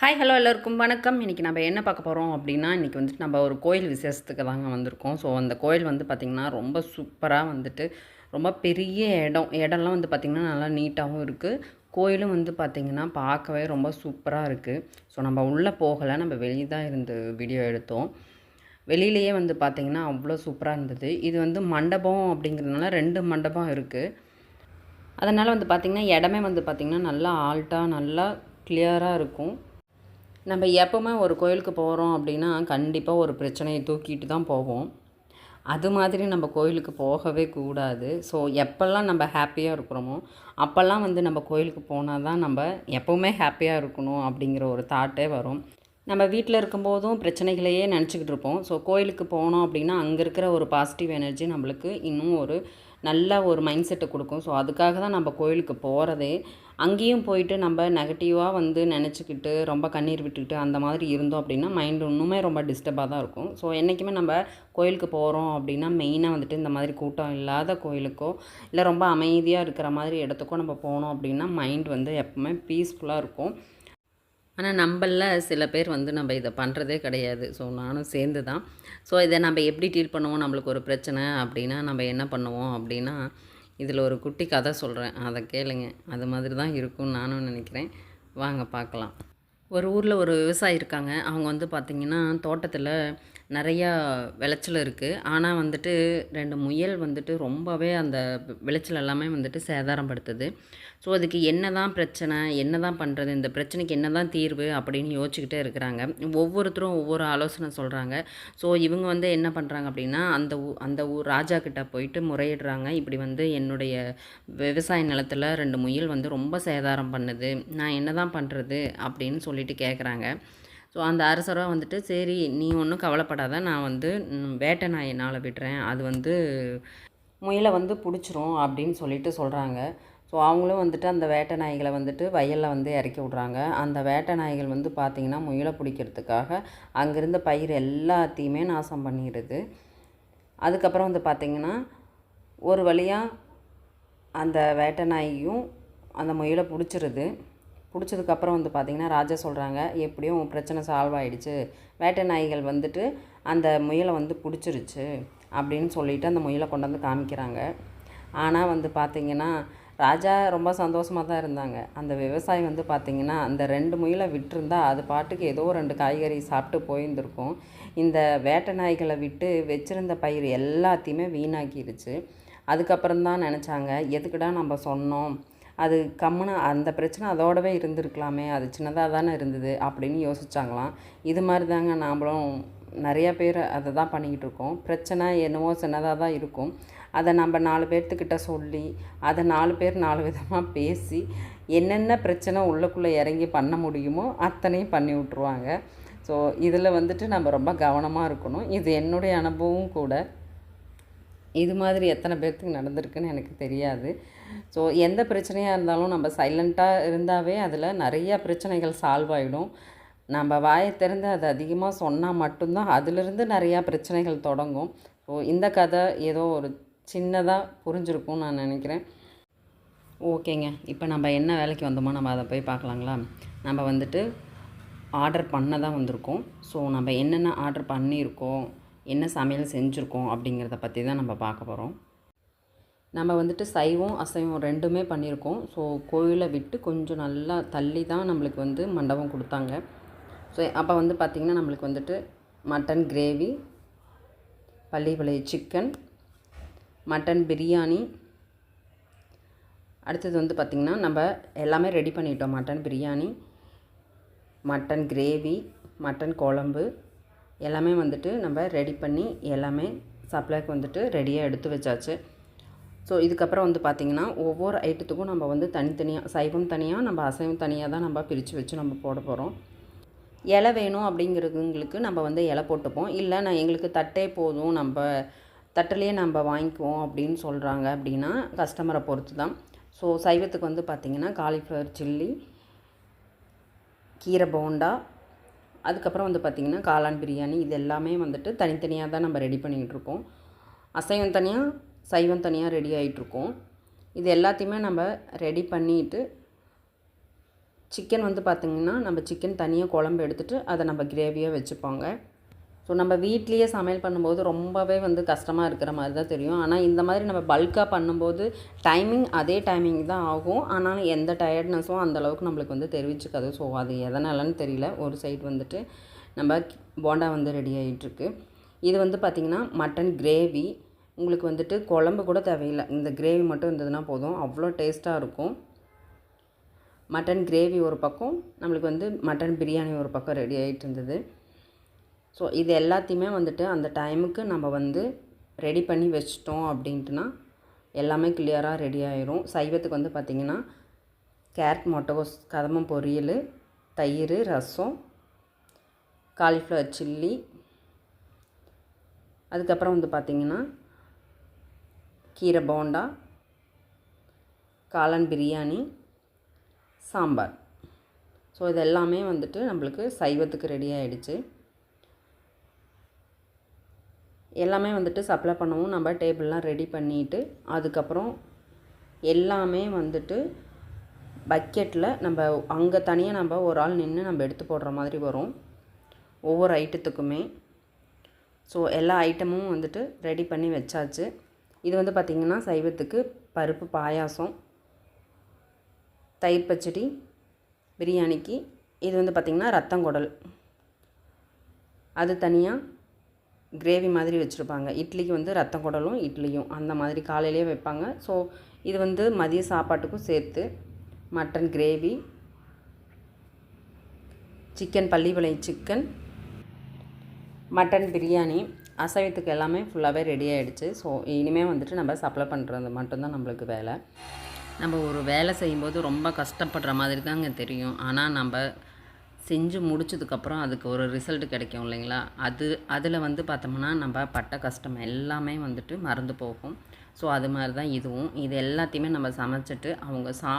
Hi hello எல்லோருக்கும் வணக்கம். இன்றைக்கி நம்ம என்ன பார்க்க போகிறோம் அப்படின்னா இன்றைக்கி வந்துட்டு நம்ம ஒரு கோயில் விசேஷத்துக்கு தாங்க வந்திருக்கோம். ஸோ அந்த கோயில் வந்து பார்த்திங்கன்னா ரொம்ப சூப்பராக வந்துட்டு ரொம்ப பெரிய இடம். இடம்லாம் வந்து பார்த்திங்கன்னா நல்லா நீட்டாகவும் இருக்குது கோயிலும் வந்து பார்த்திங்கன்னா பார்க்கவே ரொம்ப சூப்பராக இருக்குது ஸோ நம்ம உள்ளே போகலை. நம்ம வெளியே தான் இருந்து வீடியோ எடுத்தோம். வெளியிலேயே வந்து பார்த்திங்கன்னா அவ்வளோ சூப்பராக இருந்தது. இது வந்து மண்டபம் அப்படிங்கிறதுனால ரெண்டு மண்டபம் இருக்குது அதனால் வந்து பார்த்திங்கன்னா இடமே வந்து பார்த்திங்கன்னா நல்லா ஆல்ட்டாக நல்லா கிளியராக இருக்கும். நம்ம எப்போவுமே ஒரு கோயிலுக்கு போகிறோம் அப்படின்னா கண்டிப்பாக ஒரு பிரச்சனையை தூக்கிட்டு தான் போவோம். அது மாதிரி நம்ம கோயிலுக்கு போகவே கூடாது. ஸோ எப்போல்லாம் நம்ம ஹாப்பியாக இருக்கிறோமோ அப்போல்லாம் வந்து நம்ம கோயிலுக்கு போனால் தான் நம்ம எப்போவுமே ஹாப்பியாக இருக்கணும் அப்படிங்கிற ஒரு தாட்டே வரும். நம்ம வீட்டில் இருக்கும்போதும் பிரச்சனைகளையே நினச்சிக்கிட்டு இருப்போம். ஸோ கோயிலுக்கு போனோம் அப்படின்னா அங்கே இருக்கிற ஒரு பாசிட்டிவ் எனர்ஜி நம்மளுக்கு இன்னும் ஒரு நல்ல ஒரு மைண்ட் செட்டை கொடுக்கும். ஸோ அதுக்காக தான் நம்ம கோயிலுக்கு போகிறதே அங்கேயும் போயிட்டு நம்ம நெகட்டிவாக வந்து நினச்சிக்கிட்டு ரொம்ப கண்ணீர் விட்டுக்கிட்டு அந்த மாதிரி இருந்தோம் அப்படின்னா மைண்டு இன்னுமே ரொம்ப டிஸ்டர்பாக தான் இருக்கும். ஸோ என்றைக்குமே நம்ம கோயிலுக்கு போகிறோம் அப்படின்னா மெயினாக வந்துட்டு இந்த மாதிரி கூட்டம் இல்லாத கோயிலுக்கோ இல்லை ரொம்ப அமைதியாக இருக்கிற மாதிரி இடத்துக்கோ நம்ம போனோம் அப்படின்னா மைண்ட் வந்து எப்பவுமே பீஸ்ஃபுல்லாக இருக்கும். ஆனால் நம்மள சில பேர் வந்து நம்ம இதை பண்ணுறதே கிடையாது. ஸோ நானும் சேர்ந்து தான் ஸோ இதை நம்ம எப்படி டீல் பண்ணுவோம்? நம்மளுக்கு ஒரு பிரச்சனை அப்படின்னா நம்ம என்ன பண்ணுவோம் அப்படின்னா இதில் ஒரு குட்டி கதை சொல்கிறேன் அதை கேளுங்க. அது மாதிரி தான் இருக்கும்னு நானும் நினைக்கிறேன். வாங்க பார்க்கலாம். ஒரு ஊரில் ஒரு விவசாயி இருக்காங்க. அவங்க வந்து பார்த்திங்கன்னா தோட்டத்தில் நிறையா விளைச்சல் இருக்குது ஆனால் வந்துட்டு ரெண்டு முயல் வந்துட்டு ரொம்பவே அந்த விளைச்சல் எல்லாமே வந்துட்டு சேதாரப்படுத்துது. ஸோ அதுக்கு என்ன தான் பிரச்சனை என்ன தான் பண்ணுறது இந்த பிரச்சனைக்கு என்ன தான் தீர்வு அப்படின்னு யோசிச்சுக்கிட்டே இருக்கிறாங்க. ஒவ்வொருத்தரும் ஒவ்வொரு ஆலோசனை சொல்கிறாங்க ஸோ இவங்க வந்து என்ன பண்ணுறாங்க அப்படின்னா அந்த ஊ அந்த ஊர் ராஜா கிட்ட போயிட்டு முறையிடுறாங்க. இப்படி வந்து என்னுடைய விவசாய நிலத்தில் ரெண்டு முயல் வந்து ரொம்ப சேதாரம் பண்ணுது. நான் என்ன தான் பண்ணுறது அப்படின்னு சொல்லிட்டு கேட்குறாங்க ஸோ அந்த அரசரோ வந்துட்டு சரி நீ ஒன்றும் கவலைப்படாத. நான் வந்து வேட்டை நாயை நாளை விடுறேன் அது வந்து முயலை வந்து பிடிச்சிரும் அப்படின்னு சொல்லிட்டு சொல்கிறாங்க ஸோ அவங்களும் வந்துட்டு அந்த வேட்டை நாய்களை வந்துட்டு வயலில் வந்து இறக்கி விட்றாங்க. அந்த வேட்டை நாய்கள் வந்து பார்த்திங்கன்னா முயலை பிடிக்கிறதுக்காக அங்கேருந்த பயிர் எல்லாத்தையுமே நாசம் பண்ணிடுது அதுக்கப்புறம் வந்து பார்த்திங்கன்னா ஒரு வழியாக அந்த வேட்டை நாயையும் அந்த முயலை பிடிச்சிருது. பிடிச்சதுக்கப்புறம் வந்து பார்த்திங்கன்னா ராஜா சொல்கிறாங்க எப்படியும் உன் பிரச்சனை சால்வ் ஆகிடுச்சு வேட்டை நாய்கள் வந்துட்டு அந்த முயலை வந்து பிடிச்சிருச்சு அப்படின்னு சொல்லிட்டு அந்த முயலை கொண்டு வந்து காமிக்கிறாங்க. ஆனால் வந்து பார்த்திங்கன்னா ராஜா ரொம்ப சந்தோஷமாக தான் இருந்தாங்க. அந்த விவசாயி வந்து பார்த்திங்கன்னா அந்த ரெண்டு முயலை விட்டுருந்தா அது பாட்டுக்கு ஏதோ ரெண்டு காய்கறி சாப்பிட்டு போயிருந்துருக்கும். இந்த வேட்டை நாய்களை விட்டு வச்சிருந்த பயிர் எல்லாத்தையுமே வீணாக்கிடுச்சு அதுக்கப்புறம் தான் நினச்சாங்க எதுக்குடா நம்ம சொன்னோம்? அது கம்முன்னு அந்த பிரச்சனை அதோடவே இருந்திருக்கலாமே அது சின்னதாக தானே இருந்தது அப்படின்னு யோசிச்சாங்களாம். இது மாதிரி தாங்க நாம்ளும் நிறையா பேர் அதை தான் பண்ணிக்கிட்டு இருக்கோம். பிரச்சனை என்னவோ சின்னதாக தான் இருக்கும். அதை நம்ம நாலு பேர்த்துக்கிட்ட சொல்லி அதை நாலு பேர் நாலு விதமாக பேசி என்னென்ன பிரச்சனை உள்ளுக்குள்ளே இறங்கி பண்ண முடியுமோ அத்தனையும் பண்ணி விட்ருவாங்க ஸோ இதில் வந்துட்டு நம்ம ரொம்ப கவனமாக இருக்கணும். இது என்னுடைய அனுபவம் கூட. இது மாதிரி எத்தனை பேர்த்துக்கு நடந்திருக்குன்னு எனக்கு தெரியாது. ஸோ எந்த பிரச்சனையாக இருந்தாலும் நம்ம சைலண்ட்டாக இருந்தாவே அதில் நிறைய பிரச்சனைகள் சால்வ் ஆகிடும் நம்ம வாயை திறந்து அது அதிகமாக சொன்னால் மட்டும்தான் அதிலிருந்து நிறையா பிரச்சனைகள் தொடங்கும். ஸோ இந்த கதை ஏதோ ஒரு சின்னதாக புரிஞ்சிருக்கும்னு நான் நினைக்கிறேன். ஓகேங்க. இப்போ நம்ம என்ன வேலைக்கு வந்தோமோ நம்ம அதை போய் பார்க்கலாங்களா? நம்ம வந்துட்டு ஆர்டர் பண்ண தான் வந்திருக்கோம். ஸோ நம்ம என்னென்ன ஆர்டர் பண்ணியிருக்கோம்? என்ன சமையல் செஞ்சுருக்கோம் அப்படிங்கிறத பற்றி தான் நம்ம பார்க்க போகிறோம் நம்ம வந்துட்டு சைவம் அசைவம் ரெண்டுமே பண்ணியிருக்கோம். ஸோ கோயிலை விட்டு கொஞ்சம் நல்லா தள்ளி தான் நம்மளுக்கு வந்து மண்டபம் கொடுத்தாங்க. ஸோ அப்போ வந்து பார்த்திங்கன்னா நம்மளுக்கு வந்துட்டு mutton gravy Pallipalayam chicken mutton biryani. அடுத்தது வந்து பார்த்திங்கன்னா நம்ம எல்லாமே ரெடி பண்ணிட்டோம். Mutton biryani mutton gravy mutton குழம்பு. எல்லாமே வந்துட்டு நம்ம ரெடி பண்ணி எல்லாமே சப்ளைக்கு வந்துட்டு ரெடியாக எடுத்து வச்சாச்சு. ஸோ இதுக்கப்புறம் வந்து பார்த்திங்கன்னா ஒவ்வொரு ஐட்டத்துக்கும் நம்ம வந்து தனித்தனியாக சைவம் தனியாக நம்ம அசைவம் தனியாக தான் நம்ம பிரித்து வச்சு நம்ம போட போகிறோம் இலை வேணும் அப்படிங்கிறவங்களுக்கு நம்ம வந்து இலை போட்டுப்போம். இல்லை நான் எங்களுக்கு தட்டே போதும் நம்ம தட்டிலே நம்ம வாங்கிக்குவோம் அப்படின்னு சொல்கிறாங்க அப்படின்னா கஸ்டமரை பொறுத்து தான் ஸோ சைவத்துக்கு வந்து பார்த்திங்கன்னா காலிஃப்ளவர் சில்லி கீரை போண்டா அதுக்கப்புறம் வந்து பார்த்திங்கன்னா காளான் பிரியாணி இது எல்லாமே வந்துட்டு தனித்தனியாக தான் நம்ம ரெடி பண்ணிகிட்ருக்கோம் அசைவம் தனியாக சைவம் தனியாக ரெடி ஆகிட்ருக்கோம் இது எல்லாத்தையுமே நம்ம ரெடி பண்ணிட்டு சிக்கன் வந்து பார்த்திங்கன்னா நம்ம சிக்கன் தனியாக குழம்பு எடுத்துகிட்டு அதை நம்ம கிரேவியாக வச்சுப்போங்க. ஸோ நம்ம வீட்லேயே சமையல் பண்ணும்போது ரொம்பவே வந்து கஷ்டமாக இருக்கிற மாதிரி தான் தெரியும். ஆனால் இந்த மாதிரி நம்ம பல்காக பண்ணும்போது டைமிங் அதே டைமிங் தான் ஆகும். ஆனாலும் எந்த டயர்ட்னஸும் அந்தளவுக்கு நம்மளுக்கு வந்து தெரிவிச்சுக்காது. ஸோ அது எதனாலன்னு தெரியல. ஒரு சைடு வந்துட்டு நம்ம போண்டா வந்து ரெடி ஆகிட்டுருக்கு இது வந்து பார்த்திங்கன்னா மட்டன் கிரேவி உங்களுக்கு வந்துட்டு குழம்பு கூட தேவையில்லை. இந்த கிரேவி மட்டும் இருந்ததுன்னா போதும். அவ்வளோ டேஸ்ட்டாக இருக்கும். மட்டன் கிரேவி ஒரு பக்கம். நம்மளுக்கு வந்து மட்டன் பிரியாணி ஒரு பக்கம் ரெடி ஆகிட்டு இருந்தது ஸோ இது எல்லாத்தையுமே வந்துட்டு அந்த டைமுக்கு நம்ம வந்து ரெடி பண்ணி வச்சிட்டோம் அப்படின்ட்டுனா எல்லாமே கிளியராக ரெடி ஆயிரும். சைவத்துக்கு வந்து பார்த்திங்கன்னா கேரட் மொட்டகோஸ் கதம்பம் பொரியல் தயிர் ரசம் காலிஃப்ளவர் சில்லி அதுக்கப்புறம் வந்து பார்த்திங்கன்னா கீரை போண்டா காளான் பிரியாணி சாம்பார். ஸோ இது எல்லாமே வந்துட்டு நம்மளுக்கு சைவத்துக்கு ரெடி ஆகிடுச்சு எல்லாமே வந்துட்டு சப்ளை பண்ணவும் நம்ம டேபிள்லாம் ரெடி பண்ணிவிட்டு அதுக்கப்புறம் எல்லாமே வந்துட்டு பக்கெட்டில் நம்ம அங்கே தனியாக நம்ம ஒரு ஆள் நின்று நம்ம எடுத்து போடுற மாதிரி வரும். ஒவ்வொரு ஐட்டத்துக்குமே ஸோ எல்லா ஐட்டமும் வந்துட்டு ரெடி பண்ணி வச்சாச்சு. இது வந்து பார்த்திங்கன்னா சைவத்துக்கு பருப்பு பாயாசம் தயிர் பச்சடி பிரியாணிக்கு. இது வந்து பார்த்திங்கன்னா ரத்தங்குடல் அது தனியாக கிரேவி மாதிரி வச்சுருப்பாங்க. இட்லிக்கு வந்து ரத்தம் குடலும் இட்லியும் அந்த மாதிரி காலையிலேயே வைப்பாங்க. ஸோ இது வந்து மதிய சாப்பாட்டுக்கும் சேர்த்து mutton gravy chicken Pallipalayam chicken mutton biryani அசைவத்துக்கு எல்லாமே ஃபுல்லாகவே ரெடி ஆகிடுச்சு ஸோ இனிமேல் வந்துட்டு நம்ம சப்ளை பண்ணுறது மட்டும்தான் நம்மளுக்கு வேலை. நம்ம ஒரு வேலை செய்யும்போது ரொம்ப கஷ்டப்படுற மாதிரி தாங்க தெரியும். ஆனால் நம்ம செஞ்சு முடிச்சதுக்கப்புறம் அதுக்கு ஒரு ரிசல்ட் கிடைக்கும் இல்லைங்களா? அது அதில் வந்து பார்த்தோம்னா நம்ம பட்ட கஷ்டம் எல்லாமே வந்துட்டு மறந்து போகும். ஸோ அது மாதிரி தான் இதுவும். இது எல்லாத்தையுமே நம்ம சமைச்சிட்டு அவங்க சா